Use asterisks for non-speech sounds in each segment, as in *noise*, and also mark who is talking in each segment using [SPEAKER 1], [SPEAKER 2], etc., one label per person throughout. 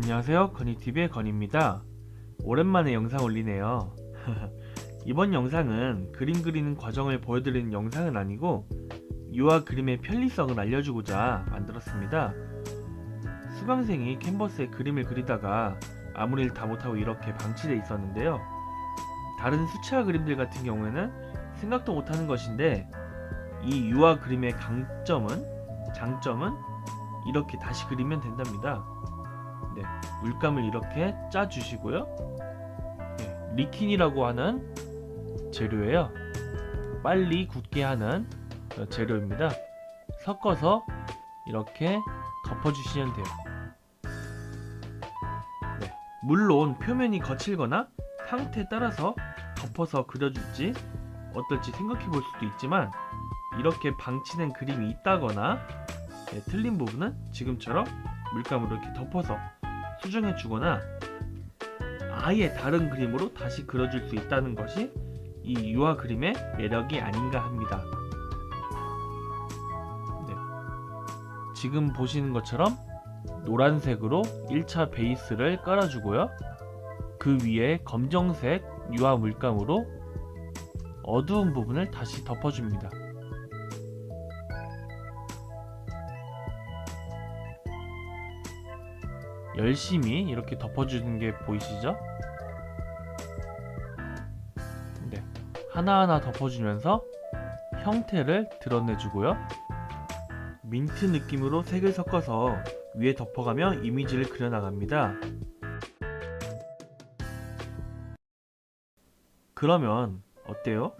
[SPEAKER 1] 안녕하세요. 건이TV의 건입니다. 오랜만에 영상 올리네요. *laughs* 이번 영상은 그림 그리는 과정을 보여드리는 영상은 아니고 유화 그림의 편리성을 알려주고자 만들었습니다. 수강생이 캔버스에 그림을 그리다가 아무 일 다 못하고 이렇게 방치돼 있었는데요. 다른 수채화 그림들 같은 경우에는 생각도 못하는 것인데 이 유화 그림의 강점은 장점은 이렇게 다시 그리면 된답니다 네, 물감을 이렇게 짜 주시고요. 네, 리킨이라고 하는 재료예요. 빨리 굳게 하는 어, 재료입니다. 섞어서 이렇게 덮어 주시면 돼요. 네, 물론 표면이 거칠거나 상태에 따라서 덮어서 그려줄지 어떨지 생각해 볼 수도 있지만 이렇게 방치된 그림이 있다거나 네, 틀린 부분은 지금처럼 물감으로 이렇게 덮어서 수정해 주거나 아예 다른 그림으로 다시 그려줄 수 있다는 것이 이 유화 그림의 매력이 아닌가 합니다. 네. 지금 보시는 것처럼 노란색으로 1차 베이스를 깔아주고요. 그 위에 검정색 유화 물감으로 어두운 부분을 다시 덮어줍니다. 열심히 이렇게 덮어주는 게 보이시죠? 네. 하나하나 덮어주면서 형태를 드러내주고요. 민트 느낌으로 색을 섞어서 위에 덮어가며 이미지를 그려나갑니다. 그러면 어때요?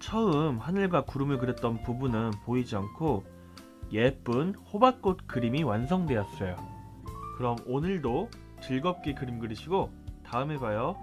[SPEAKER 1] 처음 하늘과 구름을 그렸던 부분은 보이지 않고 예쁜 호박꽃 그림이 완성되었어요. 그럼 오늘도 즐겁게 그림 그리시고 다음에 봐요.